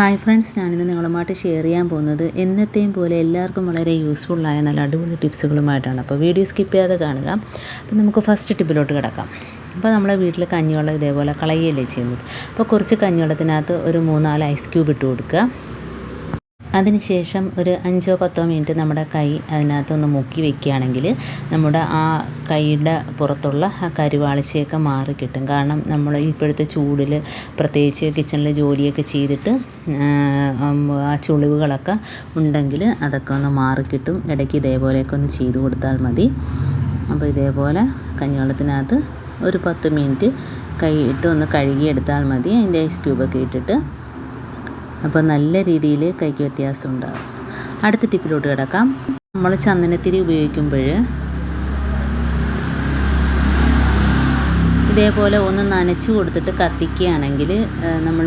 Hi friends ഞാനിന്ന് നിങ്ങളുമായിട്ട് share ചെയ്യാൻ പോകുന്നത് എന്നത്തെയും പോലെ എല്ലാവർക്കും വളരെ യൂസ്ഫുള്ളായ നല്ല അടിപൊളി ടിപ്സുകളുമായിട്ടാണ് അപ്പോൾ വീഡിയോ സ്കിപ്പ് ചെയ്യാതെ കാണുക. അപ്പോൾ നമുക്ക് ഫസ്റ്റ് ടിപ്പിലോട്ട് കിടക്കാം. അപ്പോൾ നമ്മളെ വീട്ടിൽ കഞ്ഞിവെള്ളം ഇതേപോലെ കളയുകയല്ലേ ചെയ്യുന്നത്? അപ്പോൾ കുറച്ച് കഞ്ഞിവെള്ളത്തിനകത്ത് ഒരു മൂന്നാൽ ഐസ് ക്യൂബ് ഇട്ട് കൊടുക്കുക. അതിനുശേഷം ഒരു അഞ്ചോ പത്തോ മിനിറ്റ് നമ്മുടെ കൈ അതിനകത്തൊന്ന് മുക്കി വെക്കുകയാണെങ്കിൽ നമ്മുടെ ആ കൈയുടെ പുറത്തുള്ള ആ കരുവാളിച്ചയൊക്കെ മാറി കിട്ടും. കാരണം നമ്മൾ ഇപ്പോഴത്തെ ചൂടിൽ പ്രത്യേകിച്ച് കിച്ചണിൽ ജോലിയൊക്കെ ചെയ്തിട്ട് ആ ചുളിവുകളൊക്കെ ഉണ്ടെങ്കിൽ അതൊക്കെ ഒന്ന് മാറി കിട്ടും. ഇടയ്ക്ക് ഇതേപോലെയൊക്കെ ഒന്ന് ചെയ്തു കൊടുത്താൽ മതി. അപ്പോൾ ഇതേപോലെ കഞ്ഞിവെള്ളത്തിനകത്ത് ഒരു പത്ത് മിനിറ്റ് കൈ ഇട്ട് ഒന്ന് കഴുകിയെടുത്താൽ മതി. അതിന്റെ ഐസ് ക്യൂബൊക്കെ ഇട്ടിട്ട് അപ്പോൾ നല്ല രീതിയിൽ കൈക്ക് വ്യത്യാസം ഉണ്ടാകും അടുത്ത ടിപ്പിലോട്ട് കിടക്കാം. നമ്മൾ ചന്ദനത്തിരി ഉപയോഗിക്കുമ്പോൾ ഇതേപോലെ ഒന്ന് നനച്ച് കൊടുത്തിട്ട് കത്തിക്കുകയാണെങ്കിൽ നമ്മൾ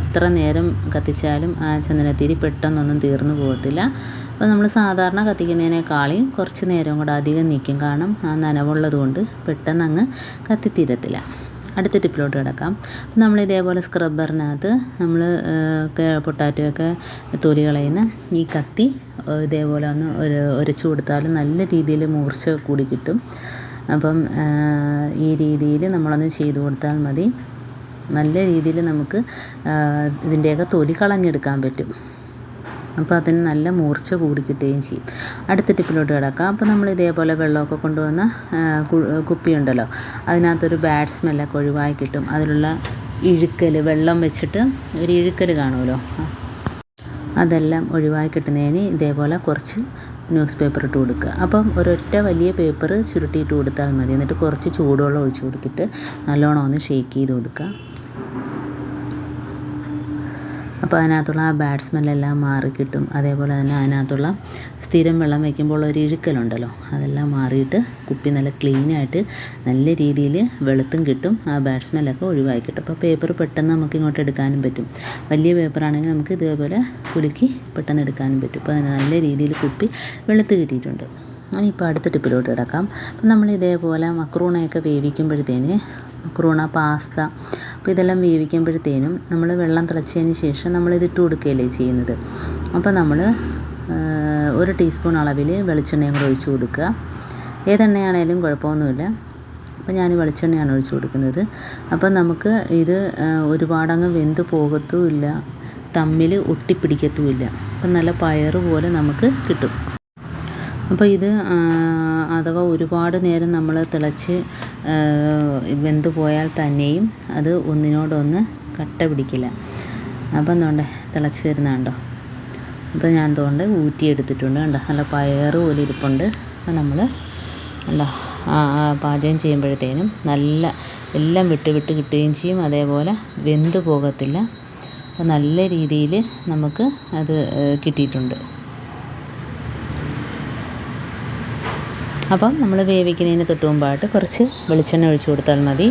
എത്ര നേരം കത്തിച്ചാലും ആ ചന്ദനത്തിരി പെട്ടെന്നൊന്നും തീർന്നു പോകത്തില്ല. അപ്പോൾ നമ്മൾ സാധാരണ കത്തിക്കുന്നതിനേക്കാളും കുറച്ച് നേരം കൂടെ അധികം നിൽക്കും. കാരണം ആ നനവുള്ളത് കൊണ്ട് പെട്ടെന്ന് അങ്ങ് കത്തിത്തീരത്തില്ല. അടുത്ത ടിപ്പിലോട്ട് കിടക്കാം. നമ്മൾ ഇതേപോലെ സ്ക്രബ്ബറിനകത്ത് നമ്മൾ പൊട്ടാറ്റോ ഒക്കെ തൊലി കളയുന്ന ഈ കത്തി ഇതേപോലെ ഒന്ന് ഒരു ഉരച്ചു കൊടുത്താൽ നല്ല രീതിയിൽ മൂർച്ച കൂടി കിട്ടും. അപ്പം ഈ രീതിയിൽ നമ്മളൊന്ന് ചെയ്തു കൊടുത്താൽ മതി. നല്ല രീതിയിൽ നമുക്ക് ഇതിന്റെയൊക്കെ തൊലി കളഞ്ഞെടുക്കാൻ പറ്റും. അപ്പോൾ അതിന് നല്ല മൂർച്ച കൂടി കിട്ടുകയും ചെയ്യും. അടുത്ത ടിപ്പിലോട്ട് കിടക്കാം. അപ്പോൾ നമ്മൾ ഇതേപോലെ വെള്ളമൊക്കെ കൊണ്ടുവന്ന കുപ്പിയുണ്ടല്ലോ. അതിനകത്തൊരു ബാഡ് സ്മെല്ലൊക്കെ ഒഴിവായി കിട്ടും. അതിലുള്ള ഇഴുക്കൽ വെള്ളം വെച്ചിട്ട് ഒരു ഇഴുക്കൽ കാണുമല്ലോ. അതെല്ലാം ഒഴിവായി കിട്ടുന്നതിന് ഇതേപോലെ കുറച്ച് ന്യൂസ് പേപ്പർ ഇട്ട് കൊടുക്കുക. അപ്പം ഒരൊറ്റ വലിയ പേപ്പർ ചുരുട്ടിയിട്ട് കൊടുത്താൽ മതി. എന്നിട്ട് കുറച്ച് ചൂടുവെള്ളം ഒഴിച്ചു കൊടുത്തിട്ട് നല്ലോണം ഒന്ന് ഷേക്ക് ചെയ്ത് കൊടുക്കുക. അപ്പോൾ അതിനകത്തുള്ള ആ ബാഡ് സ്മെല്ലെല്ലാം മാറി കിട്ടും. അതേപോലെ തന്നെ അതിനകത്തുള്ള സ്ഥിരം വെള്ളം വയ്ക്കുമ്പോൾ ഒരു ഇഴുക്കലുണ്ടല്ലോ. അതെല്ലാം മാറിയിട്ട് കുപ്പി നല്ല ക്ലീനായിട്ട് നല്ല രീതിയിൽ വെളുത്തും കിട്ടും. ആ ബാഡ് സ്മെല്ലൊക്കെ ഒഴിവാക്കി കിട്ടും. അപ്പോൾ പേപ്പർ പെട്ടെന്ന് നമുക്ക് ഇങ്ങോട്ട് എടുക്കാനും പറ്റും. വലിയ പേപ്പറാണെങ്കിൽ നമുക്ക് ഇതേപോലെ കുലുക്കി പെട്ടെന്ന് എടുക്കാനും പറ്റും. അപ്പോൾ അതിന് നല്ല രീതിയിൽ കുപ്പി വെളുത്ത് കിട്ടിയിട്ടുണ്ട്. ഇനിയിപ്പോൾ അടുത്ത ടിപ്പിലോട്ട് കിടക്കാം. അപ്പം നമ്മൾ ഇതേപോലെ മക്രൂണയൊക്കെ വേവിക്കുമ്പോഴത്തേന് മക്രൂണ പാസ്ത അപ്പോൾ ഇതെല്ലാം വേവിക്കുമ്പോഴത്തേനും നമ്മൾ വെള്ളം തിളച്ചതിന് ശേഷം നമ്മൾ ഇതിട്ട് കൊടുക്കുകയല്ലേ ചെയ്യുന്നത്. അപ്പോൾ നമ്മൾ ഒരു ടീസ്പൂൺ അളവിൽ വെളിച്ചെണ്ണയും കൂടെ ഒഴിച്ച് കൊടുക്കുക. ഏതെണ്ണയാണേലും കുഴപ്പമൊന്നുമില്ല. അപ്പോൾ ഞാൻ വെളിച്ചെണ്ണയാണ് ഒഴിച്ച് കൊടുക്കുന്നത്. അപ്പോൾ നമുക്ക് ഇത് ഒരുപാടങ്ങ് വെന്ത് പോകത്തുമില്ല. തമ്മിൽ ഒട്ടിപ്പിടിക്കത്തുമില്ല. അപ്പം നല്ല പയറ് പോലെ നമുക്ക് കിട്ടും. അപ്പോൾ ഇത് അഥവാ ഒരുപാട് നേരം നമ്മൾ തിളച്ച് വെന്ത് പോയാൽ തന്നെയും അത് ഒന്നിനോടൊന്ന് കട്ട പിടിക്കില്ല. അപ്പം എന്തുകൊണ്ട്? തിളച്ച് വരുന്ന കണ്ടോ? അപ്പോൾ ഞാൻ എന്തുകൊണ്ട്? ഊറ്റിയെടുത്തിട്ടുണ്ട് കണ്ടോ? നല്ല പയറ് പോലെ ഇരിപ്പുണ്ട്. അപ്പോൾ നമ്മൾ കണ്ടോ? പാചകം ചെയ്യുമ്പോഴത്തേനും നല്ല എല്ലാം വിട്ട് വിട്ട് കിട്ടുകയും ചെയ്യും. അതേപോലെ വെന്ത് പോകത്തില്ല. അപ്പോൾ നല്ല രീതിയിൽ നമുക്ക് അത് കിട്ടിയിട്ടുണ്ട്. അപ്പം നമ്മൾ വേവിക്കുന്നതിന് തൊട്ട് മുമ്പായിട്ട് കുറച്ച് വെളിച്ചെണ്ണ ഒഴിച്ചു കൊടുത്താൽ മതി.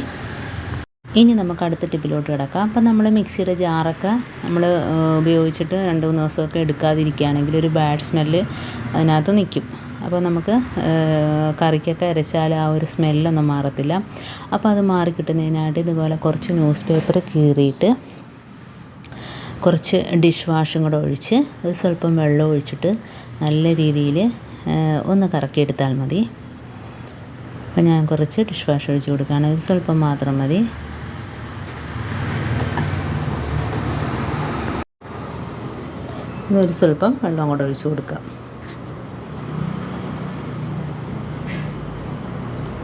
ഇനി നമുക്ക് അടുത്ത ടിപ്പിലോട്ട് കിടക്കാം. അപ്പം നമ്മൾ മിക്സിയുടെ ജാറൊക്കെ നമ്മൾ ഉപയോഗിച്ചിട്ട് രണ്ട് മൂന്ന് ദിവസമൊക്കെ എടുക്കാതിരിക്കുകയാണെങ്കിൽ ഒരു ബാഡ് സ്മെല്ല് അതിനകത്ത് നിൽക്കും. അപ്പോൾ നമുക്ക് കറിക്കൊക്കെ അരച്ചാൽ ആ ഒരു സ്മെല്ലൊന്നും മാറത്തില്ല. അപ്പോൾ അത് മാറി കിട്ടുന്നതിനായിട്ട് ഇതുപോലെ കുറച്ച് ന്യൂസ് പേപ്പർ കീറിയിട്ട് കുറച്ച് ഡിഷ് വാഷും കൂടെ ഒഴിച്ച് ഒരു സ്വല്പം വെള്ളം ഒഴിച്ചിട്ട് നല്ല രീതിയിൽ ഒന്ന് കറക്കിയെടുത്താൽ മതി. അപ്പോൾ ഞാൻ കുറച്ച് ഡിഷ് വാഷ് ഒഴിച്ച് കൊടുക്കുകയാണ്. ഒരു സ്വല്പം മാത്രം മതി. ഒരു സ്വല്പം വെള്ളം കൂടെ ഒഴിച്ച് കൊടുക്കാം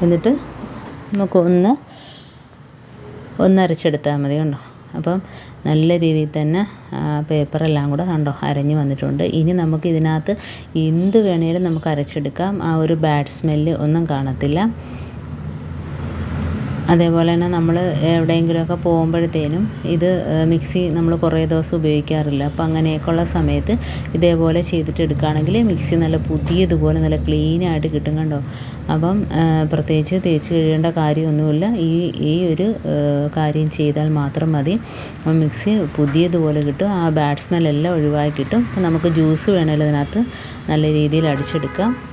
എന്നിട്ട് നമുക്ക് ഒന്ന് ഒന്ന് അരച്ചെടുത്താൽ മതി കണ്ടോ? അപ്പം നല്ല രീതിയിൽ തന്നെ പേപ്പറെല്ലാം കൂടെ കണ്ടോ അരഞ്ഞ് വന്നിട്ടുണ്ട്. ഇനി നമുക്ക് ഇതിനകത്ത് എന്ത് വേണേലും നമുക്ക് അരച്ചെടുക്കാം. ആ ഒരു ബാഡ് സ്മെല്ല് ഒന്നും കാണത്തില്ല. അതേപോലെ തന്നെ നമ്മൾ എവിടെയെങ്കിലുമൊക്കെ പോകുമ്പോഴത്തേനും ഇത് മിക്സി നമ്മൾ കുറേ ദിവസം ഉപയോഗിക്കാറില്ല. അപ്പോൾ അങ്ങനെയൊക്കെയുള്ള സമയത്ത് ഇതേപോലെ ചെയ്തിട്ട് എടുക്കുകയാണെങ്കിൽ മിക്സി നല്ല പുതിയതുപോലെ നല്ല ക്ലീനായിട്ട് കിട്ടും കണ്ടോ? അപ്പം പ്രത്യേകിച്ച് തേച്ച് കഴിയേണ്ട കാര്യമൊന്നുമില്ല. ഈ ഈ ഒരു കാര്യം ചെയ്താൽ മാത്രം മതി. മിക്സി പുതിയതുപോലെ കിട്ടും. ആ ബാഡ് സ്മെല്ലെല്ലാം ഒഴിവാക്കി കിട്ടും. നമുക്ക് ജ്യൂസ് വേണമെങ്കിൽ അതിനകത്ത് നല്ല രീതിയിൽ അടിച്ചെടുക്കാം.